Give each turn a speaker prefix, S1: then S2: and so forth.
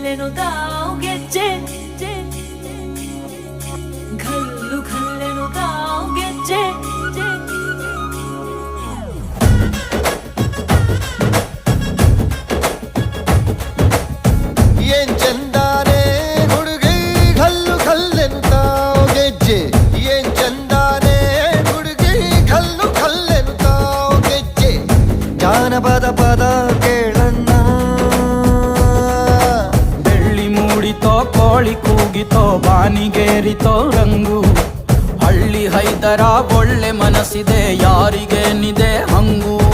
S1: ghalleno dao ghegge ghallu ghalleno dao ghegge
S2: ఏం చందారే గుడుగై గల్లు గల్లెంతావు గెజ్జే? ఏం చందారే గుడుగై గల్లు గల్లెంతావు గెజ్జే? జానపద పదా
S3: ಕೋಳಿ ಕೂಗಿತೋ ಬಾನಿಗೇರಿತೋ ರಂಗು. ಹಳ್ಳಿ ಹೈದರ ಒಳ್ಳೆ ಮನಸ್ಸಿದೆ ಯಾರಿಗೇನಿದೆ ಹಂಗು.